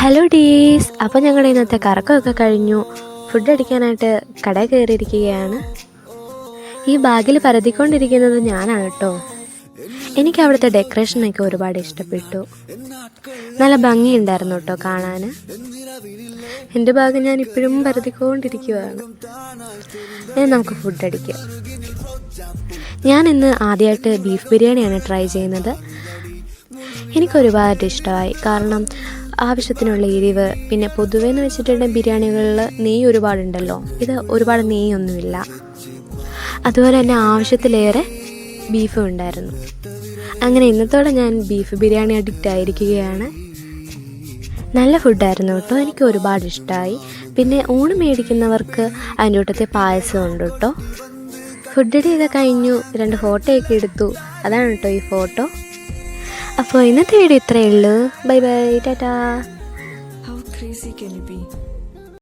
Hello ഡീസ് അപ്പോൾ ഞങ്ങളുടെ ഇന്നത്തെ കറക്കമൊക്കെ കഴിഞ്ഞു. ഫുഡ് അടിക്കാനായിട്ട് കടയിൽ കയറിയിരിക്കുകയാണ്. ഈ ബാഗിൽ പരതിക്കൊണ്ടിരിക്കുന്നത് ഞാനാണ് കേട്ടോ. എനിക്ക് അവിടുത്തെ ഡെക്കറേഷനൊക്കെ ഒരുപാട് ഇഷ്ടപ്പെട്ടു. നല്ല ഭംഗിയുണ്ടായിരുന്നു കേട്ടോ കാണാൻ. എന്റെ ഭാഗം ഞാൻ ഇപ്പോഴും പരതിക്കൊണ്ടിരിക്കുകയാണ്. ഇനി നമുക്ക് ഫുഡ് അടിക്കാം. ഞാൻ ഇന്ന് ആദ്യമായിട്ട് ബീഫ് ബിരിയാണിയാണ് ട്രൈ ചെയ്യുന്നത്. എനിക്കൊരുപാട് ഇഷ്ടമായി. കാരണം ആവശ്യത്തിനുള്ള എരിവ് പിന്നെ പൊതുവേ എന്ന് വെച്ചിട്ടുണ്ടെങ്കിൽ ബിരിയാണികളിൽ നെയ്യ് ഒരുപാടുണ്ടല്ലോ. ഇത് ഒരുപാട് നെയ്യൊന്നുമില്ല. അതുപോലെ തന്നെ ആവശ്യത്തിലേറെ ബീഫും ഉണ്ടായിരുന്നു. അങ്ങനെ ഇന്നത്തോടെ ഞാൻ ബീഫ് ബിരിയാണി അഡിക്റ്റ് ആയിരിക്കുകയാണ്. നല്ല ഫുഡായിരുന്നു കേട്ടോ. എനിക്ക് ഒരുപാട് ഇഷ്ടമായി പിന്നെ ഊണ് മേടിക്കുന്നവർക്ക് അതിന്റെ കൂട്ടത്തെ പായസം ഉണ്ട് കേട്ടോ. ഫുഡ് അടിയൊക്കെ കഴിഞ്ഞു. രണ്ട് ഫോട്ടോയൊക്കെ എടുത്തു. അതാണ് കേട്ടോ ഈ ഫോട്ടോ. അപ്പോൾ ഇന്നത്തെ വീഡിയോ ഇത്രയേ ഉള്ളൂ ബൈ ബൈ ടാറ്റാ?